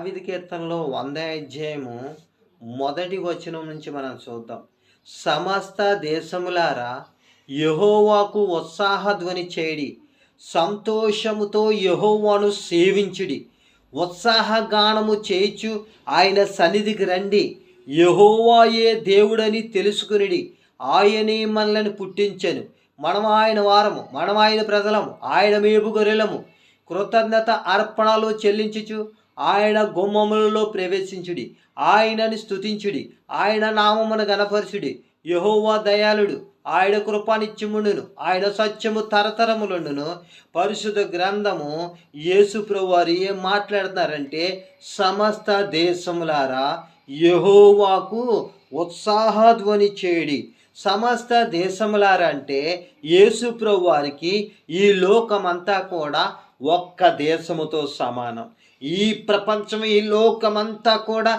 దావిది కీర్తనలో వంద అధ్యాయము మొదటి వచనం నుంచి మనం చూద్దాం. సమస్త దేశములారా యహోవాకు ఉత్సాహధ్వని చేయడి. సంతోషముతో యహోవాను సేవించుడి. ఉత్సాహగానము చేయిచు ఆయన సన్నిధికి రండి. యహోవాయే దేవుడని తెలుసుకునిడి. ఆయనే మనల్ని పుట్టించను. మనం ఆయన వారము మనం ఆయన ప్రజలము ఆయన మేపు గొర్రెలము కృతజ్ఞత అర్పణలు చెల్లించుచు ఆయన గుమ్మములలో ప్రవేశించుడి. ఆయనని స్తుతించుడి. ఆయన నామమును గణపరచుడి యహోవా దయాళుడు. ఆయన కృపానిత్యముండును. ఆయన సత్యము తరతరములుండును. పరిశుద్ధ గ్రంథము యేసు వారు ఏం మాట్లాడుతున్నారంటే సమస్త దేశములారా యహోవాకు ఉత్సాహధ్వని చేయడి. సమస్త దేశములారా అంటే యేసు వారికి ఈ లోకమంతా కూడా ఒక్క దేశముతో సమానం. ఈ ప్రపంచం ఈ లోకమంతా కూడా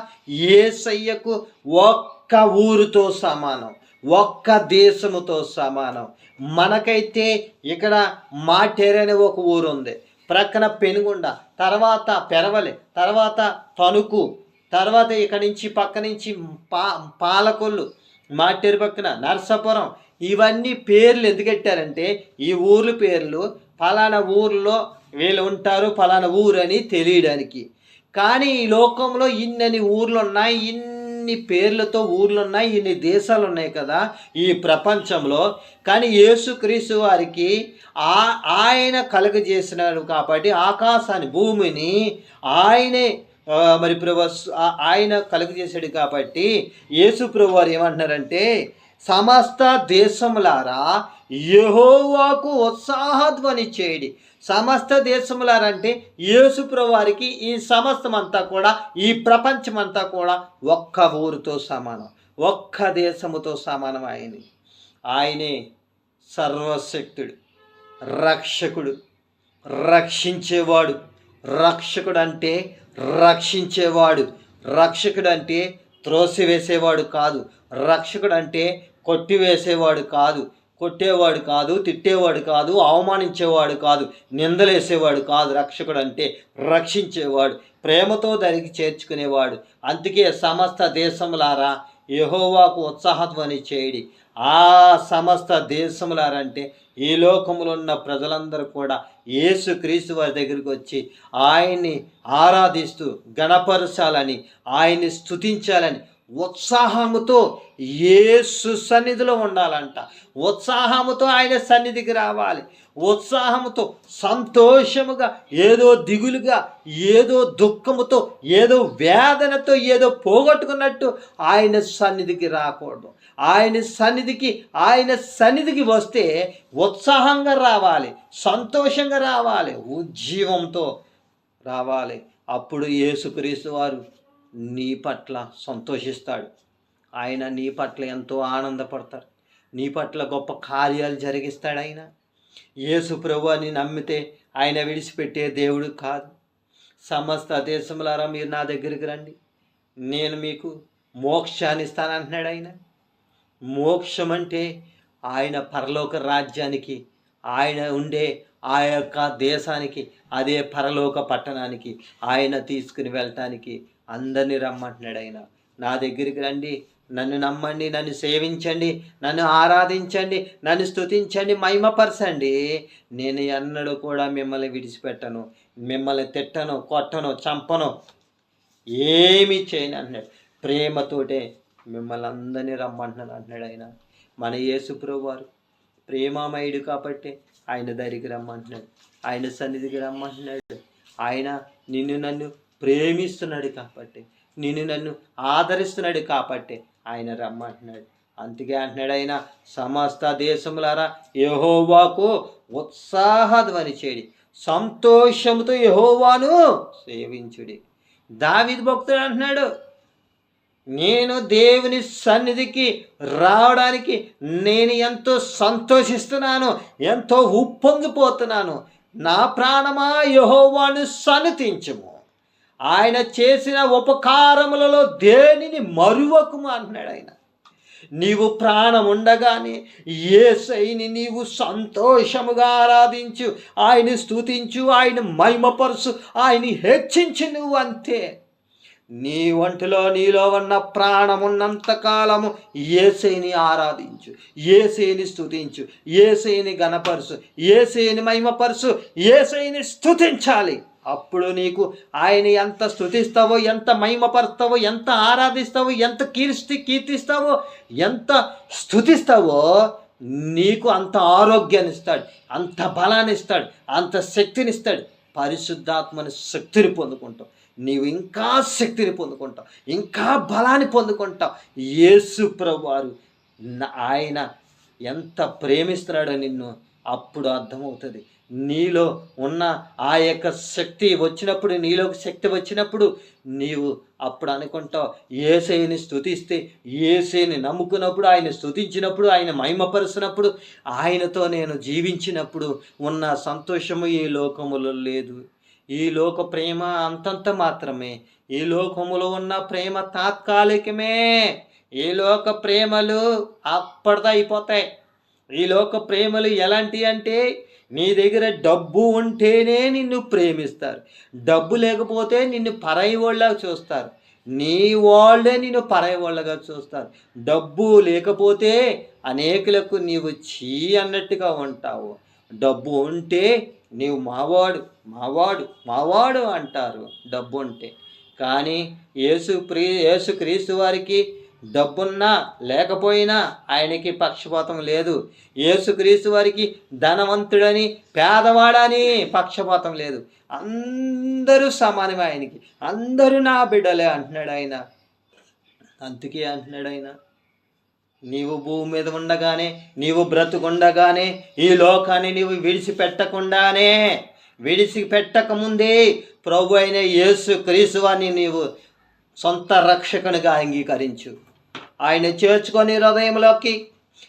ఏసయ్యకు ఒక్క ఊరుతో సమానం ఒక్క దేశముతో సమానం. మనకైతే ఇక్కడ మాటేరనే ఒక ఊరు ఉంది ప్రక్కన పెనుగొండ తర్వాత పెరవలి తర్వాత తణుకు తర్వాత ఇక్కడి నుంచి పక్క నుంచి పా పాలకొల్లు మాటేరు పక్కన నర్సాపురం. ఇవన్నీ పేర్లు ఎందుకు పెట్టారంటే ఈ ఊర్ల పేర్లు ఫలానా ఊర్లో వీళ్ళు ఉంటారు ఫలానా ఊరు అని తెలియడానికి. కానీ ఈ లోకంలో ఇన్నని ఊర్లు ఉన్నాయి ఇన్ని పేర్లతో ఊర్లు ఉన్నాయి ఇన్ని దేశాలు ఉన్నాయి కదా ఈ ప్రపంచంలో. కానీ యేసుక్రీస్తు వారికి ఆ ఆయన కలుగజేసినాడు కాబట్టి ఆకాశాన్ని భూమిని ఆయనే మరి ప్రభు ఆయన కలుగజేశాడు కాబట్టి యేసు ప్రభు వారు ఏమంటున్నారంటే సమస్త దేశములారా యహోవాకు ఉత్సాహధ్వని చేయడి. సమస్త దేశములారంటే యేసు వారికి ఈ సమస్తం అంతా కూడా ఈ ప్రపంచం అంతా కూడా ఒక్క ఊరితో సమానం ఒక్క దేశముతో సమానం ఆయన. ఆయనే సర్వశక్తుడు రక్షకుడు రక్షించేవాడు. రక్షకుడు అంటే రక్షించేవాడు. రక్షకుడు అంటే త్రోసివేసేవాడు కాదు. రక్షకుడు అంటే కొట్టివేసేవాడు కాదు. కొట్టేవాడు కాదు తిట్టేవాడు కాదు అవమానించేవాడు కాదు నిందలేసేవాడు కాదు రక్షకుడు అంటే రక్షించేవాడు ప్రేమతో దానికి చేర్చుకునేవాడు. అందుకే సమస్త దేశములారా యహోవాకు ఉత్సాహధ్వని చేయడి. ఆ సమస్త దేశములారంటే ఈ లోకములో ఉన్న ప్రజలందరూ కూడా యేసు క్రీస్తు వారి దగ్గరికి వచ్చి ఆయన్ని ఆరాధిస్తూ గణపరచాలని ఆయన్ని స్తుతించాలని ఉత్సాహముతో ఏసు సన్నిధిలో ఉండాలంట. ఉత్సాహముతో ఆయన సన్నిధికి రావాలి. ఉత్సాహముతో సంతోషముగా ఏదో దిగులుగా ఏదో దుఃఖముతో ఏదో వేదనతో ఏదో పోగొట్టుకున్నట్టు ఆయన సన్నిధికి రాకూడదు. ఆయన సన్నిధికి ఆయన సన్నిధికి వస్తే ఉత్సాహంగా రావాలి సంతోషంగా రావాలి ఉజ్జీవంతో రావాలి. అప్పుడు యేసుక్రీస్తు వారు నీ పట్ల సంతోషిస్తాడు. ఆయన నీ పట్ల ఎంతో ఆనందపడతాడు. నీ పట్ల గొప్ప కార్యాలు జరిగిస్తాడు ఆయన. యేసు ప్రభు అని నమ్మితే ఆయన విడిచిపెట్టే దేవుడు కాదు. సమస్త దేశములారా మీరు నా దగ్గరికి రండి. నేను మీకు మోక్షాన్ని ఇస్తానంటున్నాడు ఆయన. మోక్షం అంటే ఆయన పరలోక రాజ్యానికి ఆయన ఉండే ఆ యొక్క దేశానికి అదే పరలోక పట్టణానికి ఆయన తీసుకుని వెళ్ళటానికి అందరినీ రమ్మంటున్నాడు ఆయన. నా దగ్గరికి రండి నన్ను నమ్మండి నన్ను సేవించండి నన్ను ఆరాధించండి నన్ను స్తుతించండి మహిమపరచండి. నేను ఎన్నడూ కూడా మిమ్మల్ని విడిచిపెట్టను మిమ్మల్ని తిట్టను కొట్టను చంపను. ఏమి చేయను అన్నాడు ప్రేమతోటే మిమ్మల్ని అందరినీ రమ్మంటున్నాను అంటున్నాడు ఆయన. మన యేసుప్రభు వారు ప్రేమామయుడు కాబట్టి ఆయన దగ్గరికి రమ్మంటున్నాడు. ఆయన సన్నిధికి రమ్మంటున్నాడు. ఆయన నిన్ను నన్ను ప్రేమిస్తున్నాడు కాబట్టి నిన్ను నన్ను ఆదరిస్తున్నాడు కాబట్టి ఆయన రమ్మంటున్నాడు. అందుకే అంటున్నాడు ఆయన సమస్త దేశములారా యహోవాకు ఉత్సాహధ్వని చేయడి. సంతోషముతో యహోవాను సేవించుడి. దావిది భక్తుడు అంటున్నాడు నేను దేవుని సన్నిధికి రావడానికి నేను ఎంతో సంతోషిస్తున్నాను ఎంతో ఉప్పొంగిపోతున్నాను. నా ప్రాణమా యహోవాను సన్నితించము. ఆయన చేసిన ఉపకారములలో దేనిని మరువకుము అంటున్నాడు ఆయన. నీవు ప్రాణం ఉండగానే ఏసైని నీవు సంతోషముగా ఆరాధించు ఆయన స్తుతించు ఆయన మహిమపరుచు ఆయన హెచ్చించు నువ్వు అంతే. నీ ఒంటిలో నీలో ఉన్న ప్రాణమున్నంత కాలము ఏసేని ఆరాధించు ఏసేని స్థుతించు ఏసేని గణపరుసు ఏసేని మహిమపరుసు ఏసేని స్తుతించాలి. అప్పుడు నీకు ఆయన ఎంత స్తుతిస్తావో ఎంత మహిమపరుస్తావో ఎంత ఆరాధిస్తావో ఎంత కీర్తి కీర్తిస్తావో ఎంత స్తుతిస్తావో నీకు అంత ఆరోగ్యాన్ని ఇస్తాడు అంత బలాన్ని ఇస్తాడు అంత శక్తిని ఇస్తాడు పరిశుద్ధాత్మని శక్తిని పొందుకుంటావు. నీవు ఇంకా శక్తిని పొందుకుంటావు ఇంకా బలాన్ని పొందుకుంటావు. యేసు ప్రభువారు ఆయన ఎంత ప్రేమిస్తున్నాడో నిన్ను అప్పుడు అర్థమవుతుంది. నీలో ఉన్న ఆ యొక్క శక్తి వచ్చినప్పుడు నీలోకి శక్తి వచ్చినప్పుడు నీవు అప్పుడు అనుకుంటావు ఏసైని స్థుతిస్తే ఏసైని నమ్ముకున్నప్పుడు ఆయన స్థుతించినప్పుడు ఆయన మహిమపరిచినప్పుడు ఆయనతో నేను జీవించినప్పుడు ఉన్న సంతోషము ఈ లోకములో లేదు. ఈ లోక ప్రేమ అంతంత మాత్రమే. ఈ లోకములో ఉన్న ప్రేమ తాత్కాలికమే. ఈ లోక ప్రేమలు అప్పటిదైపోతాయి ఈ లోక ప్రేమలు ఎలాంటి అంటే నీ దగ్గర డబ్బు ఉంటేనే నిన్ను ప్రేమిస్తారు. డబ్బు లేకపోతే నిన్ను పరాయి వాళ్ళగా చూస్తారు. నీ వాళ్ళే నిన్ను పరాయి వాళ్ళగా చూస్తారు. డబ్బు లేకపోతే అనేకులకు నీవు చీ అన్నట్టుగా ఉంటావు. డబ్బు ఉంటే నీవు మావాడు మావాడు మావాడు అంటారు. డబ్బు ఉంటే. కానీ యేసు ప్రీ యేసు క్రీస్తు వారికి డబ్బున్నా లేకపోయినా ఆయనకి పక్షపాతం లేదు. యేసుక్రీస్తు వారికి ధనవంతుడని పేదవాడని పక్షపాతం లేదు. అందరూ సమానమే ఆయనకి. అందరూ నా బిడ్డలే అంటున్నాడు ఆయన. అందుకే అంటున్నాడు ఆయన. నీవు భూమి మీద ఉండగానే నీవు బ్రతుకుండగానే ఈ లోకాన్ని నీవు విడిచిపెట్టకుండానే విడిచిపెట్టకముందే ప్రభు అయిన యేసు క్రీస్తువాన్ని నీవు సొంత రక్షకునిగా అంగీకరించు. ఆయన చేర్చుకొని హృదయంలోకి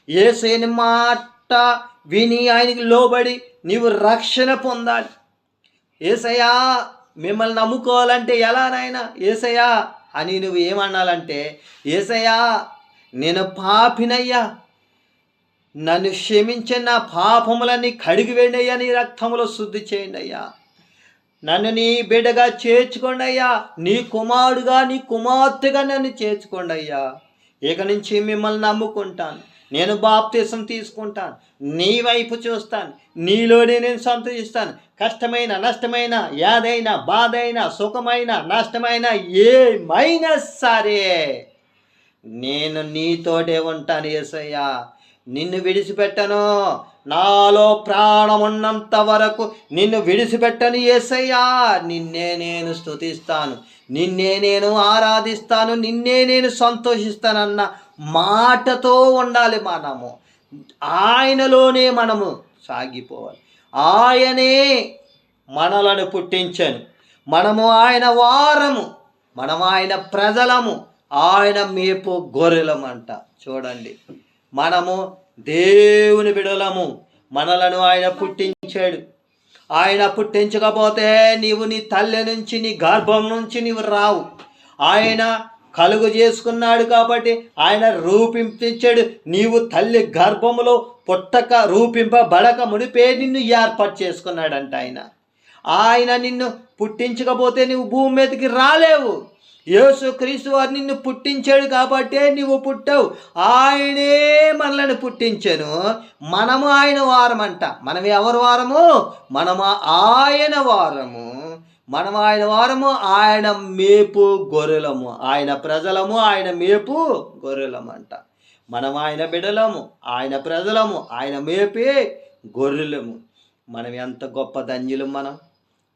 ఏసేని మాట విని ఆయనకి లోబడి నీవు రక్షణ పొందాలి. ఏసయ్యా మిమ్మల్ని నమ్ముకోవాలంటే ఎలా నాయనా? ఏసయ్యా అని నువ్వు ఏమనాలంటే ఏసయ్యా నేను పాపినయ్యా. నన్ను క్షమించిన నా పాపములన్నీ కడిగి వేయండి నీ రక్తములో శుద్ధి చేయండి అయ్యా. నన్ను నీ బిడ్డగా చేర్చుకోండి అయ్యా నీ కుమారుడుగా నీ కుమార్తెగా నన్ను చేర్చుకోండి అయ్యా. ఇక నుంచి మిమ్మల్ని నమ్ముకుంటాను. నేను బాప్తీసం తీసుకుంటాను. నీ వైపు చూస్తాను. నీలోనే నేను సంతోషిస్తాను కష్టమైన నష్టమైన యాదైన బాధైన సుఖమైన నష్టమైన ఏమైనా సరే నేను నీతోటే ఉంటాను ఏసయ్యా. నిన్ను విడిచిపెట్టను. నాలో ప్రాణం ఉన్నంత వరకు నిన్ను విడిచిపెట్టను యేసయ్యా నిన్నే నేను స్తుతిస్తాను. నిన్నే నేను ఆరాధిస్తాను నిన్నే నేను సంతోషిస్తానన్న మాటతో ఉండాలి మనము. ఆయనలోనే మనము సాగిపోవాలి. ఆయనే మనలను పుట్టించను. మనము ఆయన వారము మనం ఆయన ప్రజలము ఆయన మేపు గొర్రెలమంట. చూడండి మనము దేవుని బిడలము మనలను ఆయన పుట్టించాడు. ఆయన పుట్టించకపోతే నీవు నీ తల్లి నుంచి నీ గర్భం నుంచి నీవు రావు. ఆయన కలుగు చేసుకున్నాడు కాబట్టి ఆయన రూపించాడు నీవు తల్లి గర్భములో పుట్టక రూపింపబడక మునిపే నిన్ను ఏర్పాటు చేసుకున్నాడంట ఆయన. ఆయన నిన్ను పుట్టించకపోతే నువ్వు భూమి మీదకి రాలేవు. యేసు క్రీస్తు వారు నిన్ను పుట్టించాడు కాబట్టే నువ్వు పుట్టావు. ఆయనే మనల్ని పుట్టించాను. మనము ఆయన వారమంట. మనం ఎవరు వారము? మనము ఆయన వారము. మనం ఆయన వారము ఆయన మేపు గొర్రెలము. ఆయన ప్రజలము ఆయన మేపు గొర్రెలమంట. మనం ఆయన బిడలము ఆయన ప్రజలము ఆయన మేపే గొర్రెలము. మనం ఎంత గొప్ప ధన్యులు మనం.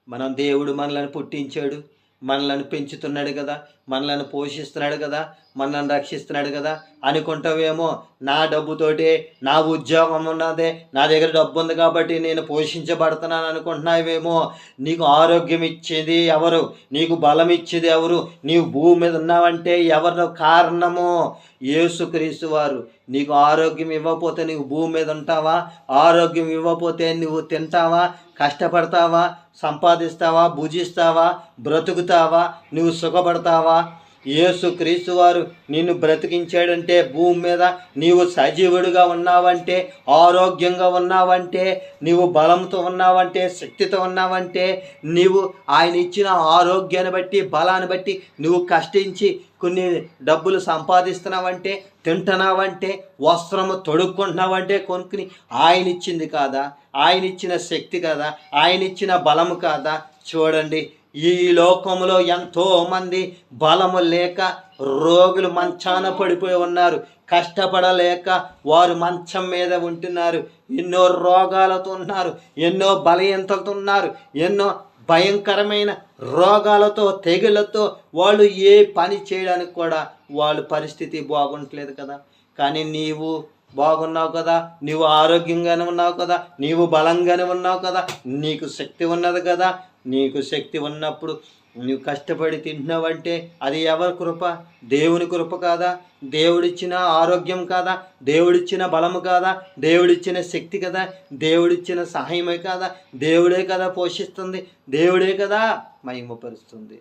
మనం దేవుడు మనల్ని పుట్టించాడు. మనలను పెంచుతున్నాడు కదా మనలను పోషిస్తున్నాడు కదా మనల్ని రక్షిస్తున్నాడు కదా. అనుకుంటావేమో నా డబ్బుతోటి నా ఉద్యోగం ఉన్నదే నా దగ్గర డబ్బు ఉంది కాబట్టి నేను పోషించబడుతున్నాను అనుకుంటున్నావేమో. నీకు ఆరోగ్యం ఇచ్చేది ఎవరు? నీకు బలం ఇచ్చేది ఎవరు? నీవు భూమి మీద ఉన్నావంటే ఎవరు కారణము? యేసుక్రీస్తు వారు నీకు ఆరోగ్యం ఇవ్వకపోతే నీవు భూమి మీద ఉంటావా? ఆరోగ్యం ఇవ్వకపోతే నువ్వు తింటావా? కష్టపడతావా? సంపాదిస్తావా? భుజిస్తావా? బ్రతుకుతావా? నువ్వు సుఖపడతావా? యేసు క్రీస్తు వారు నిన్ను బ్రతికించాడంటే భూమి మీద నీవు సజీవుడిగా ఉన్నావంటే ఆరోగ్యంగా ఉన్నావంటే నీవు బలంతో ఉన్నావంటే శక్తితో ఉన్నావంటే నీవు ఆయన ఇచ్చిన ఆరోగ్యాన్ని బట్టి బలాన్ని బట్టి నువ్వు కష్టించి కొన్ని డబ్బులు సంపాదిస్తున్నావంటే తింటున్నావంటే వస్త్రము తొడుక్కుంటున్నావంటే కొనుక్కుని ఆయన ఇచ్చింది కాదా? ఆయన ఇచ్చిన శక్తి కదా? ఆయన ఇచ్చిన బలము కాదా? చూడండి ఈ లోకంలో ఎంతో మంది బలము లేక రోగులు మంచాన పడిపోయి ఉన్నారు. కష్టపడలేక వారు మంచం మీద ఉంటున్నారు. ఎన్నో రోగాలతో ఉన్నారు. ఎన్నో బలహీనతలతో ఉన్నారు. ఎన్నో భయంకరమైన రోగాలతో తెగులతో వాళ్ళు ఏ పని చేయడానికి కూడా వాళ్ళ పరిస్థితి బాగుంటలేదు కదా. కానీ నీవు బాగున్నావు కదా. నీవు ఆరోగ్యంగానే ఉన్నావు కదా. నీవు బలంగానే ఉన్నావు కదా. నీకు శక్తి ఉన్నది కదా. నీకు శక్తి ఉన్నప్పుడు నువ్వు కష్టపడి తింటున్నావంటే అది ఎవరి కృప? దేవుని కృప కాదా? దేవుడిచ్చిన ఆరోగ్యం కాదా? దేవుడిచ్చిన బలము కాదా? దేవుడిచ్చిన శక్తి కదా? దేవుడిచ్చిన సహాయమే కాదా? దేవుడే కదా పోషిస్తుంది? దేవుడే కదా మహిమపరుస్తుంది.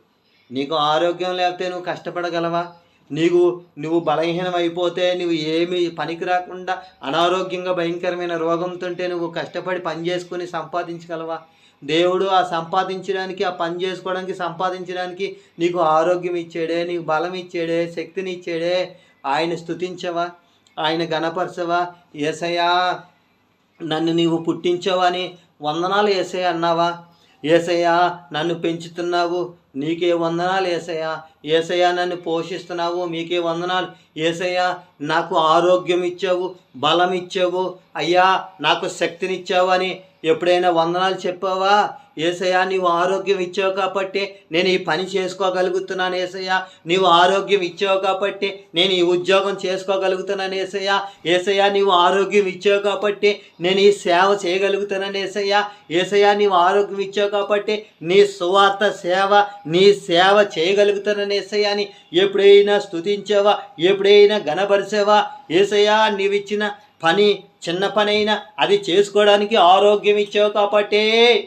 నీకు ఆరోగ్యం లేకపోతే నువ్వు కష్టపడగలవా? నీకు నువ్వు బలహీనం అయిపోతే నువ్వు ఏమి పనికి రాకుండా అనారోగ్యంగా భయంకరమైన రోగంతో నువ్వు కష్టపడి పని చేసుకుని సంపాదించగలవా? దేవుడు ఆ సంపాదించడానికి ఆ పని చేసుకోవడానికి సంపాదించడానికి నీకు ఆరోగ్యం ఇచ్చాడే నీకు బలం ఇచ్చాడే శక్తిని ఇచ్చాడే. ఆయన స్థుతించవా ఆయన గణపరచవా? ఏసయ్యా నన్ను నీవు పుట్టించావని వందనాలు ఏసయ్య అన్నావా? ఏసయ్యా నన్ను పెంచుతున్నావు. నీకే వందనాలు ఏసయ్యా. ఏసయ్యా నన్ను పోషిస్తున్నావు. మీకే వందనాలు. ఏసయ్యా నాకు ఆరోగ్యం ఇచ్చావు బలం ఇచ్చావు. అయ్యా నాకు శక్తినిచ్చావు అని ఎప్పుడైనా వందనాలు చెప్పావా? ఏసయ్యా నీవు ఆరోగ్యం ఇచ్చావు కాబట్టి నేను ఈ పని చేసుకోగలుగుతున్నాను ఏసయ్యా. నీవు ఆరోగ్యం ఇచ్చావు కాబట్టి నేను ఈ ఉద్యోగం చేసుకోగలుగుతున్నాను ఏసయ్యా. ఏసయ్యా నీవు ఆరోగ్యం ఇచ్చావు కాబట్టి నేను ఈ సేవ చేయగలుగుతున్నాను ఏసయ్యా. ఏసయ్యా నీవు ఆరోగ్యం ఇచ్చావు కాబట్టి నీ సువార్త సేవ నీ సేవ చేయగలుగుతున్నాను ఏసయ్యా అని ఎప్పుడైనా స్తుతించావా? ఎప్పుడైనా గణపరిచావా? ఏసయ్యా నీవిచ్చిన పని చిన్న పనైనా అది చేసుకోవడానికి ఆరోగ్యం ఇచ్చావు కాబట్టి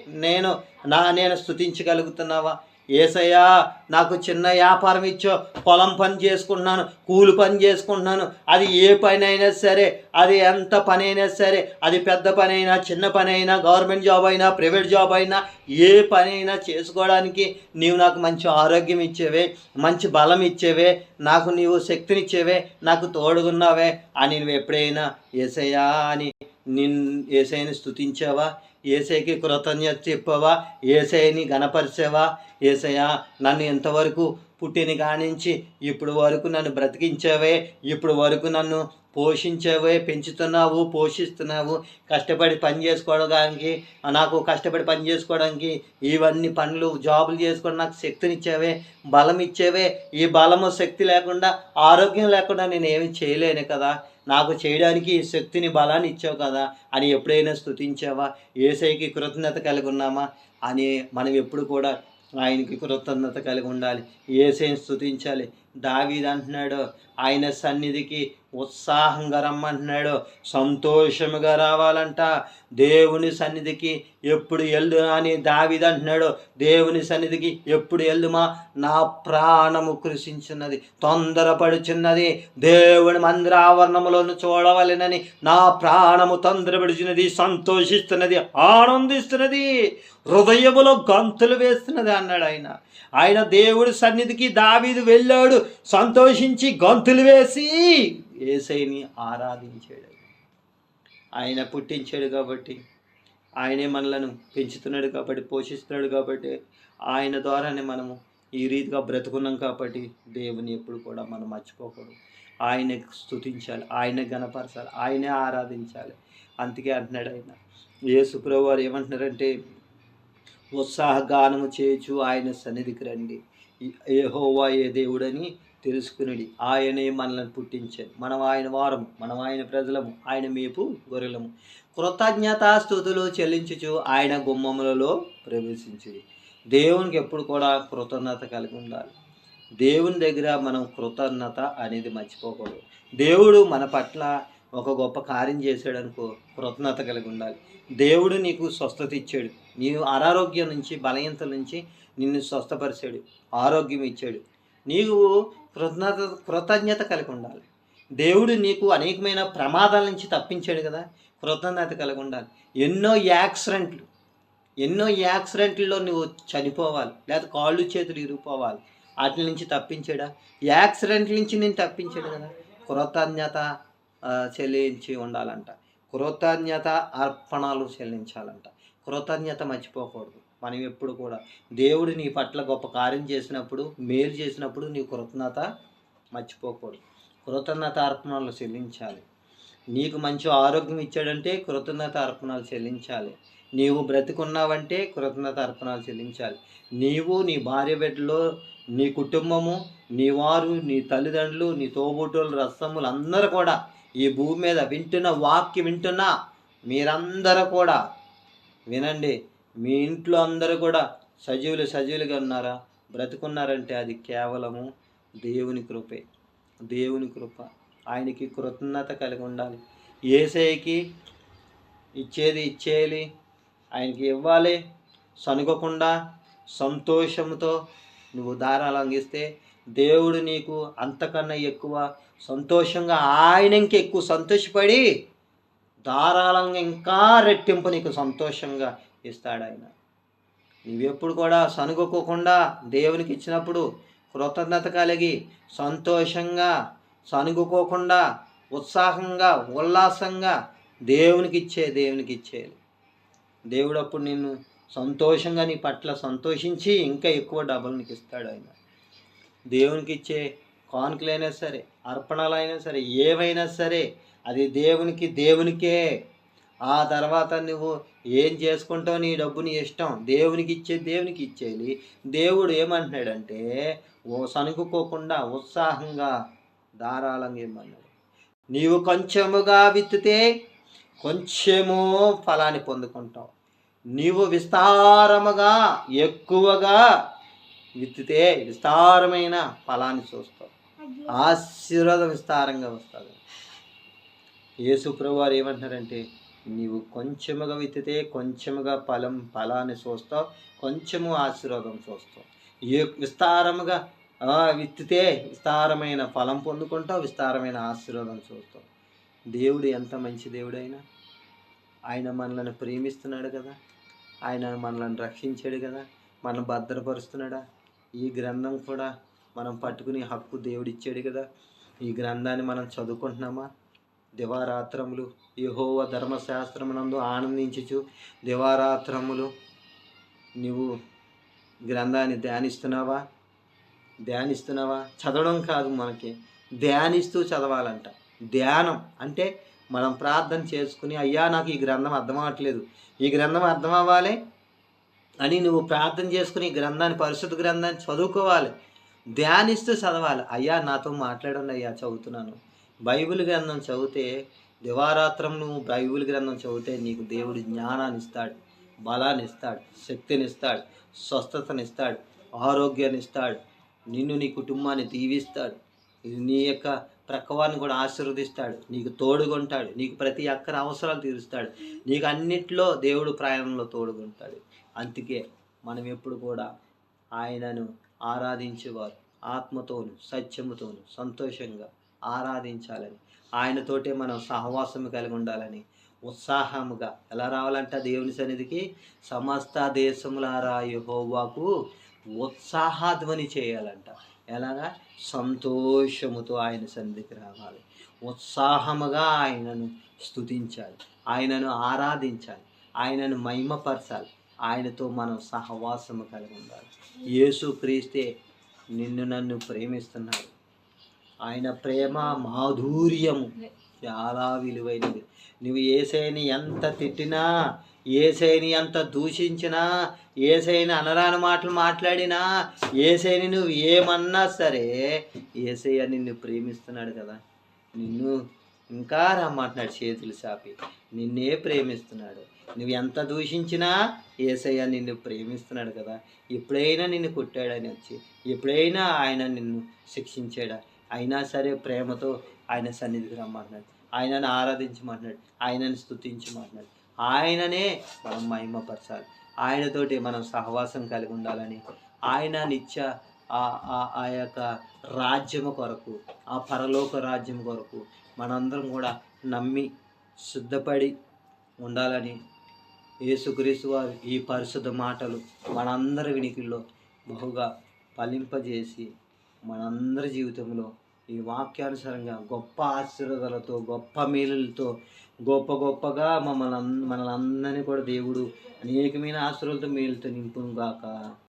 నేను నా నేను స్థుతించగలుగుతున్నావా ఏసయ్యా నాకు చిన్న వ్యాపారం ఇచ్చో పొలం పని చేసుకుంటున్నాను కూలి పని చేసుకుంటున్నాను. అది ఏ పని అయినా సరే అది ఎంత పని అయినా సరే అది పెద్ద పని అయినా చిన్న పని అయినా గవర్నమెంట్ జాబ్ అయినా ప్రైవేట్ జాబ్ అయినా ఏ పని అయినా చేసుకోవడానికి నీవు నాకు మంచి ఆరోగ్యం ఇచ్చేవే మంచి బలం ఇచ్చేవే నాకు నీవు శక్తినిచ్చేవే నాకు తోడుగున్నావే అని నువ్వు ఎప్పుడైనా ఏసయ్యా అని నిన్ ఏసైని స్తుతించావా? ఏసైకి కృతజ్ఞత చెప్పావా? ఏసైని గణపరిచావా? ఏసయ్యా నన్ను ఎంతవరకు పుట్టిన కానించి ఇప్పుడు వరకు నన్ను బ్రతికించావే ఇప్పుడు వరకు నన్ను పోషించావే పెంచుతున్నావు పోషిస్తున్నావు. కష్టపడి పని చేసుకోవడానికి నాకు కష్టపడి పని చేసుకోవడానికి ఇవన్నీ పనులు జాబులు చేసుకోవడం నాకు శక్తినిచ్చావే బలం ఇచ్చేవే ఈ బలము శక్తి లేకుండా ఆరోగ్యం లేకుండా నేను ఏమి చేయలేను కదా. నాకు చేయడానికి ఈ శక్తిని బలాన్ని ఇచ్చావు కదా అని ఎప్పుడైనా స్తుతించావా? ఏసైకి కృతజ్ఞత కలిగి ఉన్నామా అని మనం ఎప్పుడు కూడా ఆయనకి కృతజ్ఞత కలిగి ఉండాలి. ఏసైని స్తుతించాలి. దావీద్ అంటున్నాడు ఆయన సన్నిధికి ఉత్సాహంగా రమ్మంటున్నాడు. సంతోషముగా రావాలంట. దేవుని సన్నిధికి ఎప్పుడు వెళ్ళు అని దావీద్ అంటున్నాడు. దేవుని సన్నిధికి ఎప్పుడు వెళ్దుమా? నా ప్రాణము కృషించున్నది తొందరపడుచున్నది. దేవుని మందిర ఆవరణములను చూడవలెనని నా ప్రాణము తొందరపడుచున్నది సంతోషిస్తున్నది ఆనందిస్తున్నది హృదయములో గంతులు వేస్తున్నది అన్నాడు ఆయన. ఆయన దేవుడి సన్నిధికి దావీదు వెళ్ళాడు. సంతోషించి గంతులు వేసి ఏసైని ఆరాధించాడు. ఆయన పుట్టించాడు కాబట్టి ఆయనే మనలను పెంచుతున్నాడు కాబట్టి పోషిస్తున్నాడు కాబట్టి ఆయన ద్వారానే మనము ఈ రీతిగా బ్రతుకున్నాం కాబట్టి దేవుని ఎప్పుడు కూడా మనం మర్చిపోకూడదు. ఆయన స్తుతించాలి ఆయన గణపరచాలి ఆయనే ఆరాధించాలి. అందుకే అంటున్నాడు ఆయన. యేసుప్రభు వారు ఏమంటున్నారంటే ఉత్సాహగానము చేయొచ్చు ఆయన సన్నిధికి రండి. ఏహోవా ఏ దేవుడని తెలుసుకుని ఆయనే మనల్ని పుట్టించాడు మనం ఆయన వారము. మనం ఆయన ప్రజలము. ఆయన మేపు గొర్రెలము. కృతజ్ఞతాస్థుతులు చెల్లించుచు ఆయన గుమ్మములలో ప్రవేశించుడి. దేవునికి ఎప్పుడు కూడా కృతజ్ఞత కలిగి ఉండాలి. దేవుని దగ్గర మనం కృతజ్ఞత అనేది మర్చిపోకూడదు. దేవుడు మన పట్ల ఒక గొప్ప కార్యం చేశాడు అనుకో కృతజ్ఞత కలిగి ఉండాలి. దేవుడు నీకు స్వస్థత ఇచ్చాడు. నీవు అనారోగ్యం నుంచి బలహీనత నుంచి నిన్ను స్వస్థపరిచాడు. ఆరోగ్యం ఇచ్చాడు. నీవు కృతజ్ఞత కృతజ్ఞత కలిగి ఉండాలి. దేవుడు నీకు అనేకమైన ప్రమాదాల నుంచి తప్పించాడు కదా కృతజ్ఞత కలిగి ఉండాలి. ఎన్నో యాక్సిడెంట్లు ఎన్నో యాక్సిడెంట్లో నువ్వు చనిపోవాలి లేదా కాళ్ళు చేతులు ఇరిగిపోవాలి వాటి నుంచి తప్పించాడా? యాక్సిడెంట్ నుంచి నేను తప్పించాడు కదా కృతజ్ఞత చెల్లించి ఉండాలంట. కృతజ్ఞత అర్పణలు చెల్లించాలంట. కృతజ్ఞత మర్చిపోకూడదు. మనం ఎప్పుడు కూడా. దేవుడు నీ పట్ల గొప్ప కార్యం చేసినప్పుడు మేలు చేసినప్పుడు నీ కృతజ్ఞత మర్చిపోకూడదు. కృతజ్ఞత అర్పణలు చెల్లించాలి. నీకు మంచి ఆరోగ్యం ఇచ్చాడంటే కృతజ్ఞత అర్పణలు చెల్లించాలి. నీవు బ్రతికున్నావంటే కృతజ్ఞత అర్పణలు చెల్లించాలి. నీవు నీ భార్య బిడ్డలో నీ కుటుంబము నీ వారు నీ తల్లిదండ్రులు నీ తోబుటోళ్ళు రసములు అందరూ కూడా ఈ భూమి మీద వింటున్న వాక్యం వింటున్నా మీరందరూ కూడా వినండి. మీ ఇంట్లో అందరూ కూడా సజీవులు సజీవులుగా ఉన్నారా? బ్రతుకున్నారంటే అది కేవలము దేవుని కృపే. దేవుని కృప. ఆయనకి కృతజ్ఞత కలిగి ఉండాలి. ఏసైకి ఇచ్చేది ఇచ్చేయాలి. ఆయనకి ఇవ్వాలి. సనుకోకుండా సంతోషంతో నువ్వు దారాలు అందిస్తే దేవుడు నీకు అంతకన్నా ఎక్కువ సంతోషంగా ఆయన ఇంకా ఎక్కువ సంతోషపడి ధారాళంగా ఇంకా రెట్టింపు నీకు సంతోషంగా ఇస్తాడు ఆయన నువ్వెప్పుడు కూడా సనుగోకోకుండా దేవునికి ఇచ్చినప్పుడు కృతజ్ఞత కలిగి సంతోషంగా సనుగుకోకుండా ఉత్సాహంగా ఉల్లాసంగా దేవునికి ఇచ్చే దేవునికి ఇచ్చేది దేవుడు అప్పుడు నిన్ను సంతోషంగా నీ పట్ల సంతోషించి ఇంకా ఎక్కువ డబ్బులు నీకు ఇస్తాడు ఆయన దేవునికి ఇచ్చే కానుకలైనా సరే అర్పణలైనా సరే ఏవైనా సరే అది దేవునికి దేవునికే ఆ తర్వాత నువ్వు ఏం చేసుకుంటావు? నీ డబ్బుని ఇష్టం. దేవునికి ఇచ్చే దేవునికి ఇచ్చేయాలి దేవుడు ఏమంటున్నాడంటే ఓ సనుకుకోకుండా ఉత్సాహంగా ధారాళంగా ఇమ్మన్నాడు నీవు కొంచెముగా విత్తితే కొంచెము ఫలాన్ని పొందుకుంటావు. నీవు విస్తారముగా ఎక్కువగా విత్తితే విస్తారమైన ఫలాన్ని చూస్తావు. ఆశీర్వాదం విస్తారంగా వస్తుంది. యేసు ప్రభు వారు ఏమంటున్నారంటే నీవు కొంచెముగా విత్తితే కొంచెముగా ఫలం ఫలాన్ని చూస్తావు కొంచెము ఆశీర్వాదం చూస్తావు ఏ విస్తారముగా విత్తితే విస్తారమైన ఫలం పొందుకుంటావు విస్తారమైన ఆశీర్వాదం చూస్తావు దేవుడు ఎంత మంచి దేవుడైనా ఆయన మనల్ని ప్రేమిస్తున్నాడు కదా ఆయన మనల్ని రక్షించాడు కదా మనం భద్రపరుస్తున్నాడా? ఈ గ్రంథం కూడా మనం పట్టుకునే హక్కు దేవుడు ఇచ్చాడు కదా ఈ గ్రంథాన్ని మనం చదువుకుంటున్నామా? దివారాత్రములు యహోవ ధర్మశాస్త్రమునందు ఆనందించుచు దివారాత్రములు నువ్వు గ్రంథాన్ని ధ్యానిస్తున్నావా? ధ్యానిస్తున్నావా? చదవడం కాదు మనకి. ధ్యానిస్తూ చదవాలంట. ధ్యానం అంటే మనం ప్రార్థన చేసుకుని అయ్యా నాకు ఈ గ్రంథం అర్థం అవ్వట్లేదు ఈ గ్రంథం అర్థం అవ్వాలి అని నువ్వు ప్రార్థన చేసుకుని ఈ గ్రంథాన్ని పరిశుద్ధ గ్రంథాన్ని చదువుకోవాలి. ధ్యానిస్తూ చదవాలి. అయ్యా నాతో మాట్లాడండి అయ్యా చదువుతున్నాను. బైబిల్ గ్రంథం చదివితే దివారాత్రం నువ్వు బైబిల్ గ్రంథం చదివితే నీకు దేవుడు జ్ఞానాన్ని ఇస్తాడు బలాన్ని ఇస్తాడు శక్తిని ఇస్తాడు స్వస్థతని ఇస్తాడు ఆరోగ్యాన్ని ఇస్తాడు నిన్ను నీ కుటుంబాన్ని దీవిస్తాడు. నీ యొక్క ప్రక్కవాన్ని కూడా ఆశీర్వదిస్తాడు నీకు తోడుగుంటాడు నీకు ప్రతి అక్కర అవసరాలు తీరుస్తాడు నీకు అన్నిట్లో దేవుడు ప్రయాణంలో తోడుగుంటాడు అందుకే మనం ఎప్పుడు కూడా ఆయనను ఆరాధించేవారు ఆత్మతోను సత్యముతోను సంతోషంగా ఆరాధించాలని ఆయనతోటే మనం సహవాసం కలిగి ఉండాలని ఉత్సాహముగా ఎలా రావాలంటే దేవుని సన్నిధికి సమస్త దేశములారా యెహోవాకు ఉత్సాహధ్వని చేయాలంట. ఎలాగా? సంతోషముతో ఆయన సన్నిధికి రావాలి. ఉత్సాహముగా ఆయనను స్తుతించాలి. ఆయనను ఆరాధించాలి. ఆయనను మహిమపరచాలి. ఆయనతో మనం సహవాసము కలిగి ఉండాలి. యేసు క్రీస్తే నిన్ను నన్ను ప్రేమిస్తున్నాడు. ఆయన ప్రేమ మాధుర్యము. చాలా విలువైనది. నువ్వు ఏసైని ఎంత తిట్టినా ఏసైని ఎంత దూషించినా ఏసైని అనరాని మాటలు మాట్లాడినా ఏసైని నువ్వు ఏమన్నా సరే ఏసయ్య నిన్ను ప్రేమిస్తున్నాడు కదా. నిన్ను ఇంకా రమ్మంటున్నాడు చేతులు చాపి. నిన్నే ప్రేమిస్తున్నాడు. నువ్వు ఎంత దూషించినా ఏసయ్య నిన్ను ప్రేమిస్తున్నాడు కదా. ఎప్పుడైనా నిన్ను కొట్టాడని వచ్చి ఎప్పుడైనా ఆయన నిన్ను శిక్షించాడా? అయినా సరే ప్రేమతో ఆయన సన్నిధికి రమ్మన్నాడు. ఆయనను ఆరాధించమన్నాడు. ఆయనను స్థుతించమన్నాడు ఆయననే మనం మహిమపరచాలి. ఆయనతోటి మనం సహవాసం కలిగి ఉండాలని ఆయన నిత్య ఆ ఆ- యొక్క రాజ్యము కొరకు ఆ పరలోక రాజ్యం కొరకు మనందరం కూడా నమ్మి శుద్ధపడి ఉండాలని యేసుక్రీస్తు వారు ఈ పరిశుద్ధ మాటలు మనందరి వినికిల్లో బహుగా ఫలింపజేసి మనందరి జీవితంలో ఈ వాక్యానుసారంగా గొప్ప ఆశీర్వాదాలతో గొప్ప మేలులతో గొప్ప గొప్పగా మమ్మల్ని అన్- మనల్ని అందరినీ కూడా దేవుడు అనేకమైన ఆశీర్వాదాలతో మేలుతో నింపును గాక.